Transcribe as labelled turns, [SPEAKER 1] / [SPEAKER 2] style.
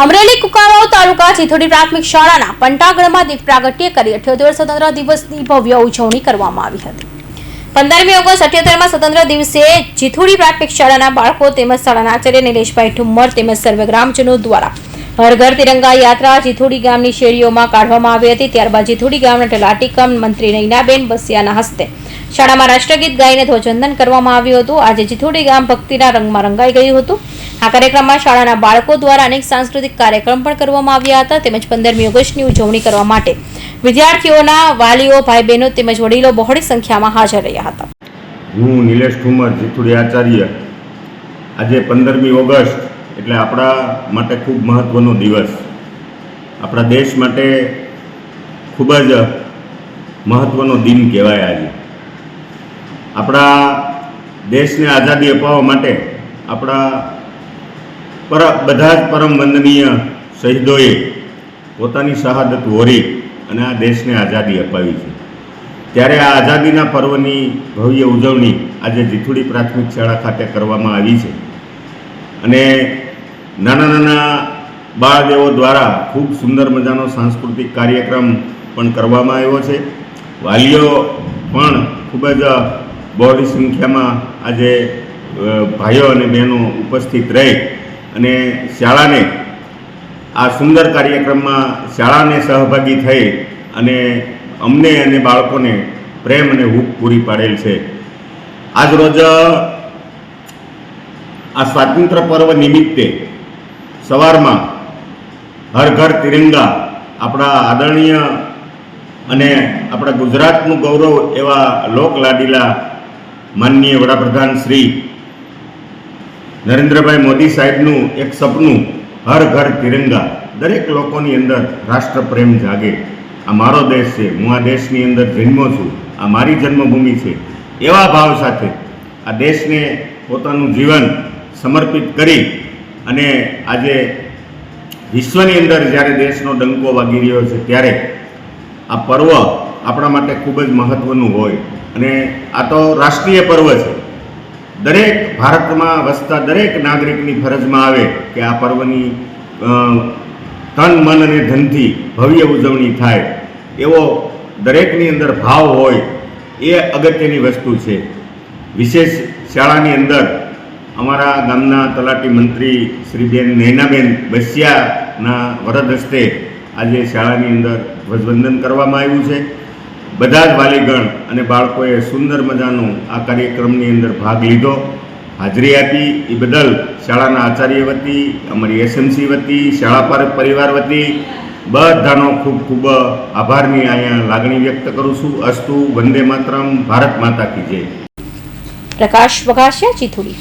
[SPEAKER 1] અમરેલી કુકાવાવ તાલુકા ચિથોડી પ્રાથમિક શાળાના પંટાગઢમાં દીપ પ્રાગટ્ય કરી અઠ્યોતેર સ્વતંત્ર દિવસની ભવ્ય ઉજવણી કરવામાં આવી હતી. પંદરમી ઓગસ્ટ અઠ્યોતેરમાં સ્વતંત્ર દિવસે જીથુડી પ્રાથમિક શાળાના બાળકો તેમજ શાળાના આચાર્ય નિલેશભાઈ ઠુમ્મર તેમજ સર્વે દ્વારા હર ઘર તિરંગા યાત્રા જીથુડી ગામની શેરીઓમાં કાઢવામાં આવી હતી. ત્યારબાદ જીથુડી ગામના ટલાટીકમ મંત્રી નૈનાબેન બસિયાના હસ્તે શાળામાં રાષ્ટ્રગીત ગાઈને ધ્વજવંદન કરવામાં આવ્યું હતું. આજે જીથુડી ગામ ભક્તિના રંગમાં રંગાઈ ગયું હતું. આ કાર્યક્રમમાં શાળાના બાળકો દ્વારા અનેક સાંસ્કૃતિક કાર્યક્રમ પણ કરવામાં આવ્યા હતા, તેમજ પંદરમી ઓગસ્ટની ઉજવણી કરવા માટે. વિદ્યાર્થીઓના વાલીઓ ભાઈ બહેનો તેમજ વડીલો બહોળી સંખ્યામાં હાજર રહ્યા હતા.
[SPEAKER 2] હું નિલેશ ઠુમર, જીતુડી આચાર્ય. આજે પંદરમી ઓગસ્ટ, એટલે આપણા માટે ખૂબ મહત્ત્વનો દિવસ. આપણા દેશ માટે ખૂબ જ મહત્ત્વનો દિન કહેવાય આજે. આપણા દેશને આઝાદી અપાવવા માટે આપણા પર બધા જ પરમ વંદનીય શહીદોએ પોતાની શહાદત વોરી અને આ દેશને આઝાદી અપાવી છે. ત્યારે આ આઝાદીના પર્વની ભવ્ય ઉજવણી આજે જીથુડી પ્રાથમિક શાળા ખાતે કરવામાં આવી છે. અને નાના નાના બાળદેવો દ્વારા ખૂબ સુંદર મજાનો સાંસ્કૃતિક કાર્યક્રમ પણ કરવામાં આવ્યો છે. વાલીઓ પણ ખૂબ જ બહોળી સંખ્યામાં આજે ભાઈઓ અને બહેનો ઉપસ્થિત રહી અને શાળાને આ સુંદર કાર્યક્રમમાં શાળાને સહભાગી થઈ અને અમને અને બાળકોને પ્રેમ અને હૂક પૂરી પાડેલ છે. આજરોજ, આ સ્વાતંત્ર્ય પર્વ નિમિત્તે સવારમાં હર ઘર તિરંગા આપણા આદરણીય અને આપણા ગુજરાતનું ગૌરવ એવા લોકલાડીલા માનનીય વડાપ્રધાન શ્રી નરેન્દ્રભાઈ મોદી સાહેબનું એક સપનું, હર ઘર તિરંગા. દરેક લોકોની અંદર રાષ્ટ્રપ્રેમ જાગે. આ મારો દેશ છે, હું આ દેશની અંદર જન્મો છું, આ મારી જન્મભૂમિ છે. એવા ભાવ સાથે આ દેશને પોતાનું જીવન સમર્પિત કરી અને આજે વિશ્વની અંદર જ્યારે દેશનો ડંકો વાગી રહ્યો છે ત્યારે આ પર્વ આપણા માટે ખૂબ જ મહત્ત્વનું હોય. અને આ તો રાષ્ટ્રીય પર્વ છે. દરેક ભારતમાં વસતા દરેક નાગરિકની ફરજમાં આવે કે આ પર્વની તન, મન અને ધનથી ભવ્ય ઉજવણી થાય. એવો દરેકની અંદર ભાવ હોય, એ અગત્યની વસ્તુ છે. વિશેષ શાળાની અંદર અમારા ગામના તલાટી મંત્રી શ્રીબેન નૈનાબેન બસિયાના વરદ હસ્તે આજે શાળાની અંદર ધ્વજવંદન કરવામાં આવ્યું છે. બધા જ વાલીગણ અને બાળકોએ સુંદર મજાનો આ કાર્યક્રમની અંદર ભાગ લીધો. હાજરી આપી. એ બદલ શાળાના આચાર્ય વતી, અમારી એસએમસી વતી, શાળા પર પરિવાર વતી બધાનો ખૂબ ખૂબ આભારની અહીંયા લાગણી વ્યક્ત કરું છું. અસ્તુ વંદે માતરમ. ભારત માતા કી જય.
[SPEAKER 1] પ્રકાશ વગાસિયા ચિથુડી.